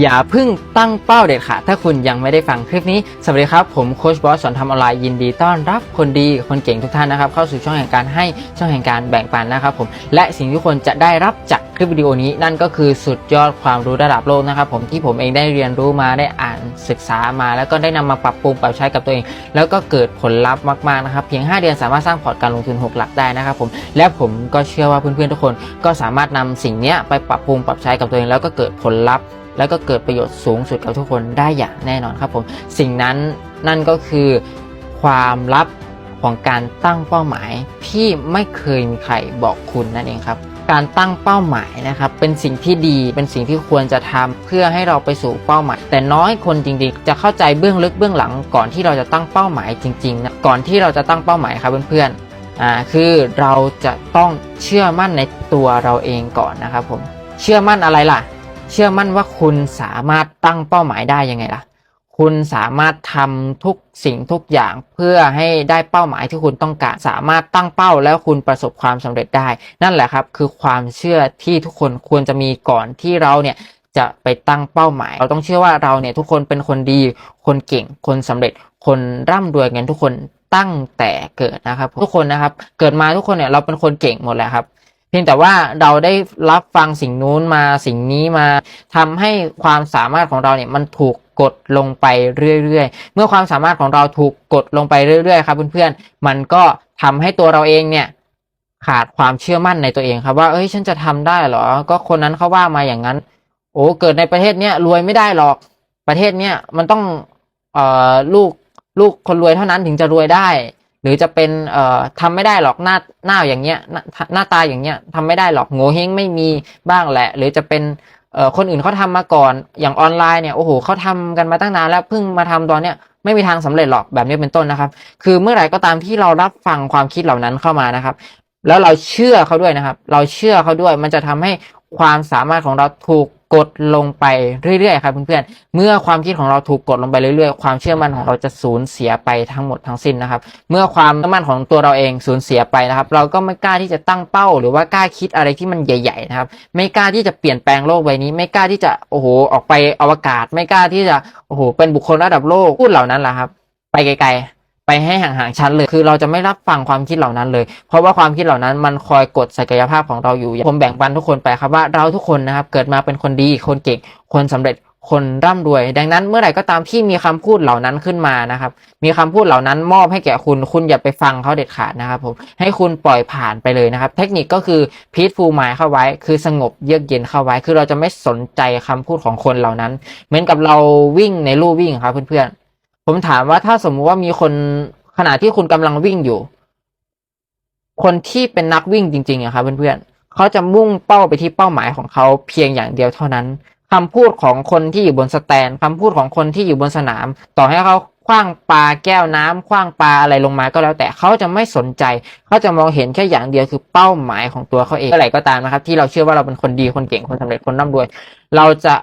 อย่าเพิ่งตั้งเป้าเด็ดขาดถ้าคุณยังไม่ได้ฟังคลิปนี้ สวัสดีครับ ผมโคชบอสสอนทำออนไลน์ยินดีต้อนรับคนดีคนเก่งทุกท่านนะครับ เข้าสู่ช่องแห่งการให้ช่องแห่งการแบ่งปันนะครับผมและสิ่งที่คนจะได้รับจากคลิปวิดีโอนี้ นั่นก็คือสุดยอดความรู้ระดับโลกนะครับผมที่ผมเองได้เรียนรู้มาได้อ่านศึกษามา แล้วก็ได้นำมาปรับปรุงปรับใช้กับตัวเอง แล้วก็เกิดผลลัพธ์มากๆนะครับเพียง 5 เดือนสามารถสร้างพอร์ตการลงทุน 6 หลักได้นะครับผมและผมก็เชื่อว่าเพื่อนๆทุกคนก็สามารถนำสิ่งนี้ไปปรับปรุงปรับใช้กับตัวเอง แล้วก็เกิดผลลัพธ์ แล้วก็เกิดประโยชน์สูงสุดกับทุกคนได้อย่างแน่นอนครับผมสิ่งนั้นนั่นก็คือความลับของการตั้งเป้าหมายที่ไม่เคยมีใครบอกคุณนั่นเองครับ การตั้งเป้าหมายนะครับเป็นสิ่งที่ดีเป็นสิ่งที่ควรจะทำเพื่อให้เราไปสู่เป้าหมาย แต่น้อยคนจริงๆ จะเข้าใจเบื้องลึกเบื้องหลังก่อนที่เราจะตั้งเป้าหมายจริงๆนะก่อนที่เราจะตั้งเป้าหมายครับเพื่อนๆอ่าคือเราจะต้องเชื่อมั่นในตัวเราเองก่อนนะครับผมเชื่อมั่นอะไรล่ะ เชื่อมั่นว่าคุณสามารถตั้งเป้าหมายได้ยังไงล่ะ คุณสามารถทำทุกสิ่งทุกอย่างเพื่อให้ได้เป้าหมายที่คุณต้องการ สามารถตั้งเป้าแล้วคุณประสบความสำเร็จได้ นั่นแหละครับ คือความเชื่อที่ทุกคนควรจะมีก่อนที่เราเนี่ยจะไปตั้งเป้าหมาย เราต้องเชื่อว่าเราเนี่ยทุกคนเป็นคนดี คนเก่ง คนสำเร็จ คนร่ำรวยกันทุกคนตั้งแต่เกิดนะครับ ทุกคนนะครับ เกิดมาทุกคนเนี่ยเราเป็นคนเก่งหมดแหละครับ พียงแต่ว่าเราได้รับฟังสิ่งนู้นมาสิ่งนี้มาทำให้ความสามารถของเราเนี่ยมันถูกกดลงไปเรื่อยๆ เมื่อความสามารถของเราถูกกดลงไปเรื่อยๆครับเพื่อนๆ มันก็ทำให้ตัวเราเองเนี่ยขาดความเชื่อมั่นในตัวเองครับว่าเอ้ยฉันจะทำได้เหรอ ก็คนนั้นเขาว่ามาอย่างนั้น โอ้เกิดในประเทศเนี้ยรวยไม่ได้หรอกประเทศเนี้ยมันต้องเอ่อลูกลูกคนรวยเท่านั้นถึงจะรวยได้ หรือจะเป็นเอ่อทำไม่ได้หรอกหน้าหน้าอย่างเงี้ยหน้าตาอย่างเงี้ยทำไม่ได้หรอกโง่เฮงไม่มีบ้างแหละ หรือจะเป็นเอ่อคนอื่นเขาทำมาก่อนอย่างออนไลน์เนี่ยโอ้โหเขาทำกันมาตั้งนานแล้วเพิ่งมาทำตอนเนี้ยไม่มีทางสำเร็จหรอกแบบนี้เป็นต้นนะครับ คือเมื่อไหร่ก็ตามที่เรารับฟังความคิดเหล่านั้นเข้ามานะครับ แล้วเราเชื่อเขาด้วยนะครับ เราเชื่อเขาด้วยมันจะทำให้ความสามารถของเราถูก กดลงไปเรื่อยๆครับเพื่อนๆ เมื่อความคิดของเราถูกกดลงไปเรื่อยๆ ความเชื่อมั่นของเราจะสูญเสียไปทั้งหมดทั้งสิ้นนะครับ เมื่อความเชื่อมั่นของตัวเราเองสูญเสียไปนะครับ เราก็ไม่กล้าที่จะตั้งเป้า หรือว่ากล้าคิดอะไรที่มันใหญ่ ๆ นะครับ ไม่กล้าที่จะเปลี่ยนแปลงโลกใบนี้ ไม่กล้าที่จะโอ้โหออกไปอวกาศ ไม่กล้าที่จะโอ้โหเป็นบุคคลระดับโลกพูดเหล่านั้นแหละครับ ไปไกลๆ ไปให้ห่างๆชั้นเลย คือเราจะไม่รับฟังความคิดเหล่านั้นเลย เพราะว่าความคิดเหล่านั้นมันคอยกดศักยภาพของเราอยู่ ผมแบ่งปันทุกคนไปครับว่าเราทุกคนนะครับเกิดมาเป็นคนดี คนเก่ง คนสำเร็จ คนร่ำรวย ดังนั้นเมื่อไหร่ก็ตามที่มีคำพูดเหล่านั้นขึ้นมานะครับ มีคำพูดเหล่านั้นมอบให้แก่คุณ คุณอย่าไปฟังเขาเด็ดขาดนะครับผม ให้คุณปล่อยผ่านไปเลยนะครับ เทคนิคก็คือพีทฟูลไมเข้าไว้ คือสงบเยือกเย็นเข้าไว้ คือเราจะไม่สนใจคำพูดของคนเหล่านั้น เหมือนกับเราวิ่งในลู่วิ่งครับเพื่อนๆ ผมถามว่าถ้าสมมุติว่ามีคนขณะที่คุณกำลังวิ่งอยู่ คนที่เป็นนักวิ่งจริงๆอะครับเพื่อนๆเขาจะมุ่งเป้าไปที่เป้าหมายของเขาเพียงอย่างเดียวเท่านั้นคำพูดของคนที่อยู่บนสแตนคำพูดของคนที่อยู่บนสนาม ต่อให้เขาคว้างปลาแก้วน้ำคว้างปลาอะไรลงมาก็แล้ว แต่เขาจะไม่สนใจเขาจะมองเห็นแค่อย่างเดียวคือเป้าหมายของตัวเขาเองเมื่อไหร่ก็ตามนะครับ ที่เราเชื่อว่าเราเป็นคนดีคนเก่งคนสำเร็จคนร่ำรวย เราจะ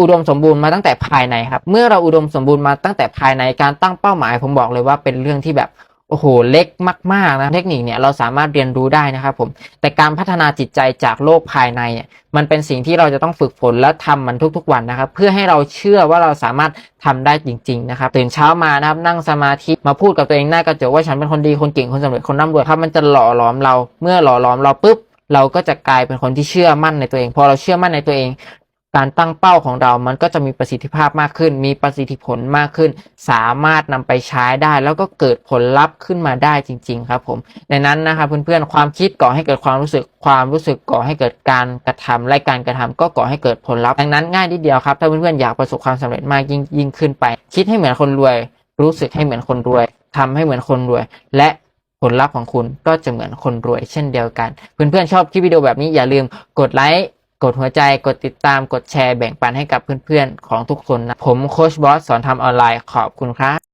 อุดมสมบูรณ์มาตั้งแต่ภายในครับ เมื่อเราอุดมสมบูรณ์มาตั้งแต่ภายในการตั้งเป้าหมาย ผมบอกเลยว่าเป็นเรื่องที่แบบโอ้โหเล็กมากๆนะเทคนิคเนี่ยเราสามารถเรียนรู้ได้นะครับผมแต่การพัฒนาจิตใจจากโลกภายในเนี่ยมันเป็นสิ่งที่เราจะต้องฝึกฝนและทำมันทุกๆวันนะครับ เพื่อให้เราเชื่อว่าเราสามารถทำได้จริง ๆ นะครับ ตื่นเช้ามานะครับนั่งสมาธิมาพูดกับตัวเองหน้ากระจกว่าฉันเป็นคนดีคนเก่งคนสำเร็จคนร่ำรวยครับมันจะหล่อหลอมเรา เมื่อหล่อหลอมเราปุ๊บเราก็จะกลายเป็นคนที่เชื่อมั่นในตัวเอง พอเราเชื่อมั่นในตัวเอง การตั้งเป้าของเรามันก็จะมีประสิทธิภาพมากขึ้น มีประสิทธิผลมากขึ้น สามารถนำไปใช้ได้ แล้วก็เกิดผลลัพธ์ขึ้นมาได้จริง ๆ ครับผม ในนั้นนะครับเพื่อนๆ ความคิดก่อให้เกิดความรู้สึก ความรู้สึกก่อให้เกิดการกระทำและการกระทำก็ก่อให้เกิดผลลัพธ์ ดังนั้นง่ายนิดเดียวครับ ถ้าเพื่อนๆ อยากประสบความสำเร็จมากยิ่งยิ่งขึ้นไป คิดให้เหมือนคนรวย รู้สึกให้เหมือนคนรวยทำให้เหมือนคนรวย และผลลัพธ์ของคุณก็จะเหมือนคนรวยเช่นเดียวกัน เพื่อนๆชอบคลิปวิดีโอแบบนี้อย่าลืมกดไลค์ กดหัวใจ กดติดตาม กดแชร์ แบ่งปันให้กับเพื่อนๆ ของทุกคนนะ ผมโคชบอสสอนทำออนไลน์ขอบคุณครับ